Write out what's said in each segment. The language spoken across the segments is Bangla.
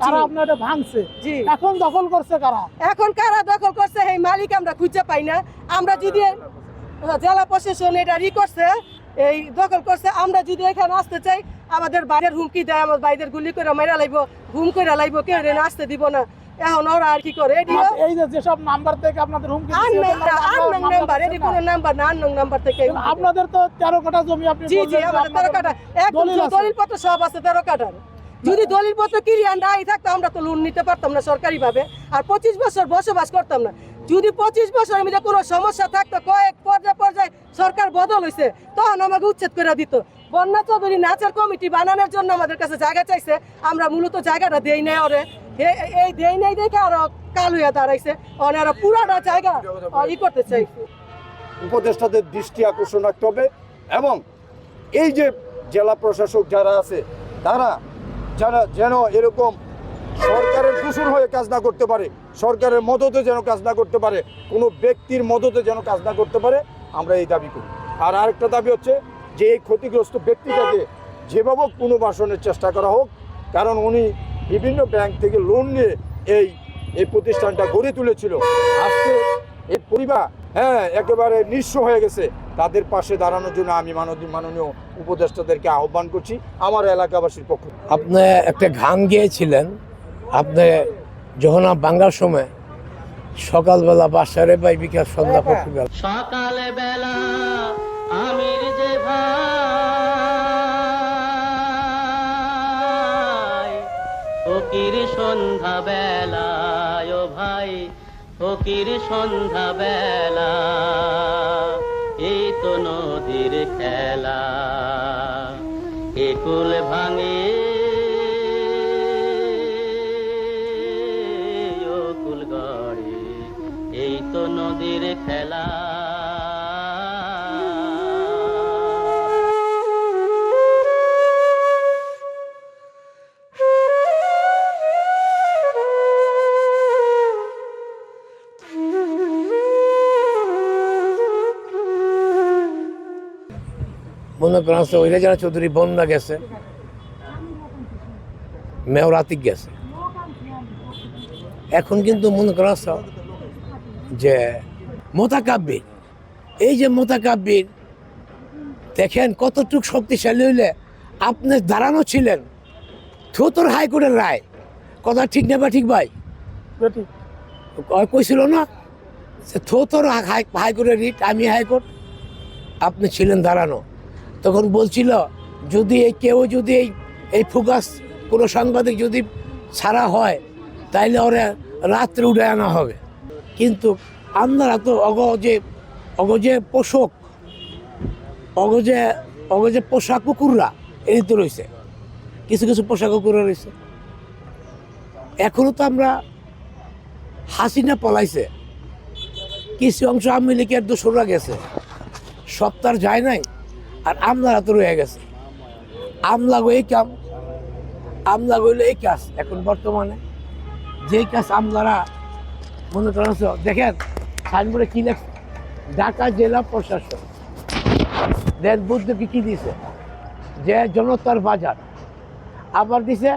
কারা আপনার এটা ভাঙছে এখন দখল করছে কারা? এখন কারা দখল করছে এই মালিক আমরা খুঁজে পাই না। আমরা যদি জেলা প্রশাসন এটা ই করছে এই দখল করছে আমরা যদি এখানে আসতে চাই আমাদের বাইরের হুমকি দেয় আমার বাইরের গুলি করে মেরা লাইব ঘুম করে লাইব কেউ আসতে দিব না। এখন ওরা আর কি করে? এই যে যেসব নাম্বার থেকে আপনাদের হুমকি আননং নাম্বার এটি কোনো না? নাম্বার না আননং নাম্বার থেকে আপনাদের তো তেরো কাটা জমি আপনি জি জি আমাদের তেরো কাটা একদম দলিল পত্র সব আছে তেরো কাটার যদি দলিল পত্র ক্লিয়ার নাই থাকতো, আমরা তো লোন নিতে পারতাম না সরকারি ভাবে আর পঁচিশ বছর বসবাস করতাম না। যদি পঁচিশ বছরের মধ্যে কোনো সমস্যা থাকতো, কয়েক পর্যায়ে পর্যায়ে সরকার বদল হয়েছে তখন আমাকে উচ্ছেদ করে দিত। বন্যা চৌধুরী নাচের কমিটি বানানোর জন্য আমাদের কাছে জায়গা চাইছে, আমরা মূলত জায়গাটা দেই নাই ওরে। এই দেই নাই দেখে আরও কাল হইয়া দাঁড়াইছে। ওনারা পুরাটা জায়গা ই করতে চাইছে। উপদেষ্টাদের দৃষ্টি আকর্ষণ রাখতে হবে এবং এই যে জেলা প্রশাসক যারা আছে, তারা যারা যেন এরকম সরকারের দূষণ হয়ে কাজ না করতে পারে, সরকারের মদতে যেন কাজ না করতে পারে, কোনো ব্যক্তির মদতে যেন কাজ না করতে পারে, আমরা এই দাবি করি। আর আরেকটা দাবি হচ্ছে যে এই ক্ষতিগ্রস্ত ব্যক্তিটাকে যেভাবে পুনর্বাসনের চেষ্টা করা হোক, কারণ উনি বিভিন্ন ব্যাংক থেকে লোন নিয়ে এই এই প্রতিষ্ঠানটা গড়ে তুলেছিল। আজকে এই পরিবার হ্যাঁ একেবারে নিঃস্ব হয়ে গেছে। তাদের পাশে দাঁড়ানোর জন্য আমি মাননীয় মাননীয় উপদেষ্টাদেরকে আহ্বান করছি আমার এলাকাবাসীর পক্ষ আপনি একটা গান গিয়েছিলেন আপনি যখন বাংলার সময় সকালবেলা বাসারে পাই বিকাল সন্ধ্যা পক্ষীবেলা সকাল বেলা আমির যে ভাই ফকির সন্ধ্যা বেলায় ভাই ফকির সন্ধ্যা বেলা এই তো নদীর খেলা। একুল ভাঙে ও কুল গড়ে এই তো নদীর খেলা। মনে করেন আছে ওই রেজানা চৌধুরী বন্যা গেছে মেয়র আতিক গেছে। এখন কিন্তু মনে আছে যে মোতাকাব্বির এই যে মোতাকাব্বির দেখেন কতটুক শক্তিশালী হইলে আপনি দাঁড়ানো ছিলেন থুতর হাইকোর্টের রায় কথা ঠিক না বা ঠিক ভাই? কইছিল না যে থোতর হাইকোর্টের রিট আমি হাইকোর্ট আপনি ছিলেন দাঁড়ানো। তখন বলছিল, যদি এই কেউ যদি এই এই ফুকাস কোনো সাংবাদিক যদি ছাড়া হয়, তাইলে ওরা রাত্রে উঠে আনা হবে। কিন্তু আপনারা তো অগ যে অগ যে পোষক অগ যে যে পোষা কুকুররা এই তো রয়েছে। কিছু কিছু পোষা কুকুররা রয়েছে। এখনও তো আমরা হাসিনা পলাইছে। কিছু অংশ আওয়ামী লীগের দোসররা গেছে। সপ্তাহ যায় নাই। আর আমলারা তো রয়ে গেছে। আমলা এই কাম আমলা গইলে এই কাজ এখন বর্তমানে। যেই কাজ আমলারা মনে করেন দেখেন সাইনবোর্ডে কি লেখ ঢাকা জেলা প্রশাসন। দেশ বুদ্ধকে কি দিছে? যে জনতার বাজার। আবার দিছে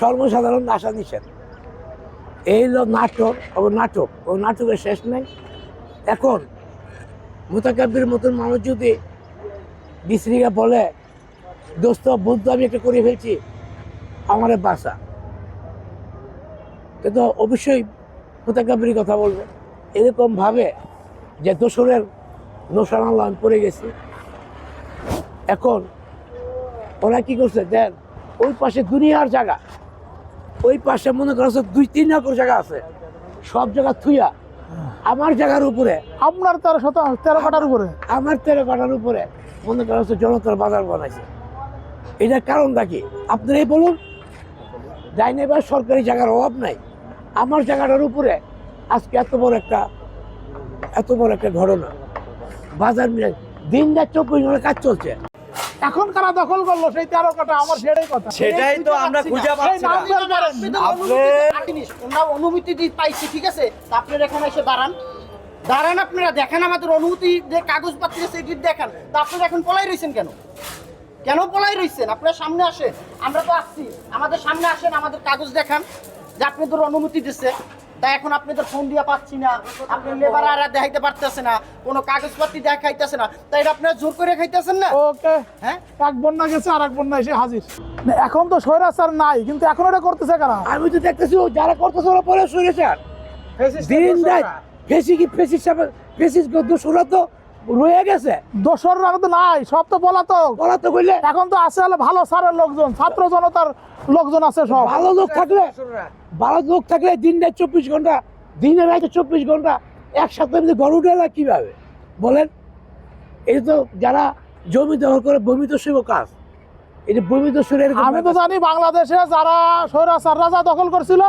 সর্বসাধারণ। আশা দিচ্ছেন এই হলো নাটক ও নাটক ও নাটকের শেষ নেই। এখন মোতাকাব্বির মতন মানুষ যদি বিশ্রীকে বলে, দোস্ত, বন্ধু, আমি একটা করে ফেলছি, আমার বাসা কিন্তু অবশ্যই মোতাকাব্বির কথা বলবে। এরকম ভাবে যে দোসরের নোশান আমি পড়ে গেছি। এখন ওরা কি করছে, দেন, ওই পাশে দুনিয়ার জায়গা, ওই পাশে মনে করো দুই তিন একর জায়গা আছে। সব জায়গা থুইয়া আমার জায়গার উপরে। আপনার তেরো শত তেরো কাটার উপরে? আমার তেরো কাটার উপরে মনে করো যে জনতার বাজার বানাইছে। এটার কারণটা কি? আপনারাই বলুন যাই না এবার সরকারি জায়গার অভাব নাই। আমার জায়গাটার উপরে আজকে এত বড় একটা এত বড় একটা ঘটনা। বাজার মিলে দিন রাত চব্বিশ ঘণ্টা কাজ চলছে। এখন কারা দখল করল সেই আমার সেটাই কথা। সেটাই তো আমরা খুঁজে পাচ্ছি না। অনুমতি পাইছি ঠিক আছে? আপনারা এখানে এসে দাঁড়ান। দাঁড়ান আপনারা দেখেন আমাদের অনুমতি যে কাগজপত্র দেখান। তা আপনারা এখন পলাই রয়েছেন কেন? কেন পলাই রইছেন? আপনার সামনে আসেন। আমরা তো আসছি। আমাদের সামনে আসেন আমাদের কাগজ দেখান যে আপনাদের অনুমতি দিচ্ছে তাই এখন আপনি তো ফোন দিয়ে পাচ্ছি না। আপনি লেবার আর দেখাইতে পারতেছে না কোনো কাগজপত্র দেখাইতেছে না। তাই এটা আপনারা জোর করে খাইতেছেন না? ওকে। হ্যাঁ? এক বন্যা গেছে আর এক বন্যা এসে হাজির। না, এখন তো স্বৈরাচার নাই কিন্তু এখন এটা করতেছে কারা? আমি তো দেখতেছি ও যারা করতেছে ওরা পরে সরে স্যার দিন রাত ফেসি কি ফেসি ফেসিস দোষরা তো? রয়ে গেছে। দোসররা তো নাই সব তো বলা তো বলা তো কইলে এখন তো আছে হলো ভালো সারের লোকজন ছাত্র জনতার লোকজন আছে সব। ভালো লোক থাকলে ভালো লোক থাকলে দিন রাত চব্বিশ ঘণ্টা দিনের রাতে চব্বিশ ঘণ্টা একসাথে এমনি গরু ডেলা কীভাবে? বলেন। এই তো যারা জমি দখল করে বমি দস্যুর কাজ। এই যে বমি দস্যুর আমি তো জানি বাংলাদেশে যারা স্বৈরাচার রাজা দখল করছিল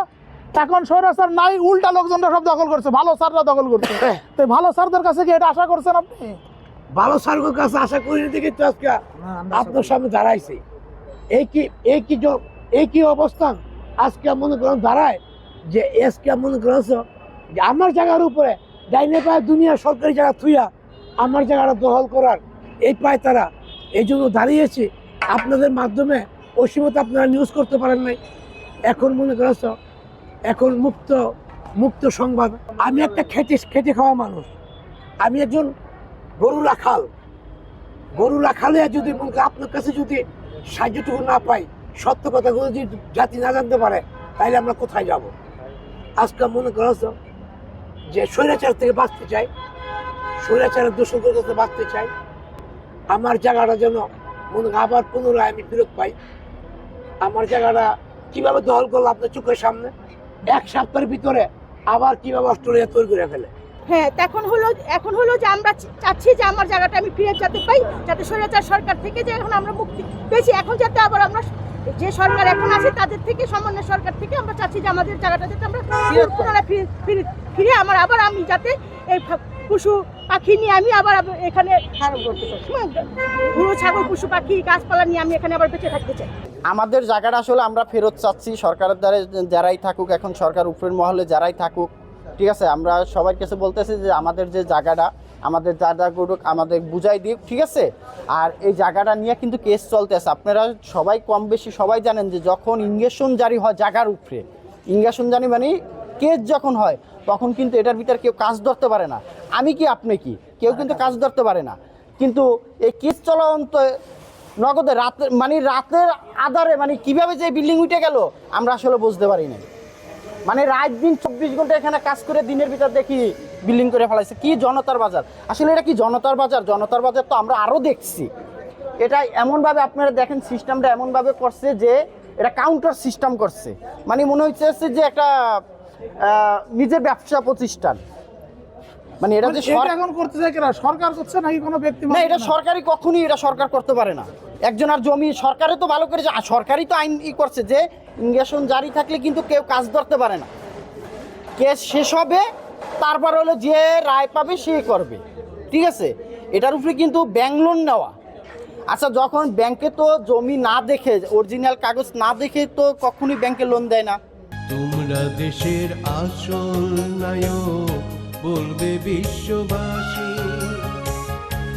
এখন স্বৈরাচার নাই উল্টা লোকজনরা সব দখল করছে ভালো স্যাররা দখল করছে। তো ভালো স্যারদের কাছে কি এটা আশা করছেন আপনি? ভালো সার্গের কাছে আশা করি দেখি তো আজকে আপনার সামনে দাঁড়াইছে। এই কি এই কি এই কি অবস্থান আজকে মনে করেন দাঁড়ায় যে আজকে মনে করেছ যে আমার জায়গার উপরে ডাইনে পায় দুনিয়া সরকারি জায়গা থুইয়া আমার জায়গাটা দখল করার এই পায় তারা এই জন্য দাঁড়িয়েছে। আপনাদের মাধ্যমে ওই সময় তো আপনারা নিউজ করতে পারেন নাই। এখন মনে করেছ এখন মুক্ত মুক্ত সংবাদ। আমি একটা খেটে খেটে খাওয়া মানুষ। আমি একজন গরু রাখাল গরু রাখালে যদি আপনার কাছে যদি সাহায্যটুকু না পাই, সত্য কথাগুলো যদি জাতি না জানতে পারে, তাহলে আমরা কোথায় যাব? আজকে মনে করছ যে স্বৈরাচার থেকে বাঁচতে চাই, স্বৈরাচারের দোষকের কাছে বাঁচতে চাই। আমার জায়গাটা যেন মনে আবার পুনরায় আমি ফেরত পাই। আমার জায়গাটা কীভাবে দখল করল আপনার চোখের সামনে? এক সপ্তাহের ভিতরে আবার কীভাবে অস্ট্রেলিয়া তৈরি করে ফেলে? হ্যাঁ এখন হলো এখন হলো যে আমরা চাচ্ছি যে আমার জায়গাটা আমি ফিরে যেতে পাই যাতে স্বৈরাচার সরকার থেকে যে এখন আমরা মুক্তি পেয়েছি। এখন যাতে আবার আমরা যে সরকার এখন আছে তাদের থেকে সমন্বয় সরকার থেকে আমরা চাচ্ছি যে আমাদের জায়গাটা যাতে আমরা পুনরায় ফিরে ফিরে ফিরে আমার আবার আমি যাতে এই পশু পাখি নিয়ে আমি আবার এখানে গরু ছাগল, পশু পাখি, গাছপালা নিয়ে আমি এখানে আবার বেঁচে থাকতে চাই। আমাদের জায়গাটা আসলে আমরা ফেরত চাচ্ছি, সরকারের দ্বারা যারাই থাকুক, এখন সরকার উপরের মহলে যারাই থাকুক, ঠিক আছে? আমরা সবার কাছে বলতেছি যে আমাদের যে জায়গাটা, আমাদের জায়গাগুলো আমাদের বুঝাই দিক, ঠিক আছে? আর এই জায়গাটা নিয়ে কিন্তু কেস চলতেছে। আপনারা সবাই কম বেশি সবাই জানেন যে যখন ইঞ্জেকশন জারি হয় জায়গার উপরে ইঞ্জেকশন জারি মানে কেস যখন হয় তখন কিন্তু এটার ভিতরে কেউ কাজ ধরতে পারে না। আমি কি, আপনি কি? কেউ কিন্তু কাজ ধরতে পারে না। কিন্তু এই কেস চলন্ত নগদে রাতে মানে রাতের আধারে মানে কীভাবে যে বিল্ডিং উঠে গেল, আমরা আসলে বুঝতে পারি না মানে রাত দিন চব্বিশ ঘণ্টা এখানে কাজ করে দিনের ভিতর দেখি বিল্ডিং করে ফেলাইছে। কি জনতার বাজার? আসলে এটা কি জনতার বাজার? জনতার বাজার তো আমরা আরও দেখছি। এটা এমনভাবে আপনারা দেখেন সিস্টেমটা এমনভাবে করছে যে এটা কাউন্টার সিস্টেম করছে। মানে মনে হচ্ছে যে একটা নিজের ব্যবসা প্রতিষ্ঠান। মানে এটা যে এটা সর- এখন করতেছে কিনা সরকার করছে নাকি কোনো ব্যক্তি না এটা সরকারি কখনই এটা সরকার করতে পারে না। একজন আর জমি সরকারে তো ভালো করে সরকারই তো আইন ই করছে যে ইঞ্জেকশন জারি থাকলে কিন্তু কেউ কাজ ধরতে পারে না। কেস শেষ হবে তারপর হলো যে রায় পাবে সে করবে। ঠিক আছে? এটার উপরে কিন্তু ব্যাংক লোন নেওয়া। আচ্ছা যখন ব্যাংকে তো জমি না দেখে অরিজিনাল কাগজ না দেখে তো কখনই ব্যাংকে লোন দেয় না। তোমরা দেশের আসল নায়ক বলবে বিশ্ববাসী।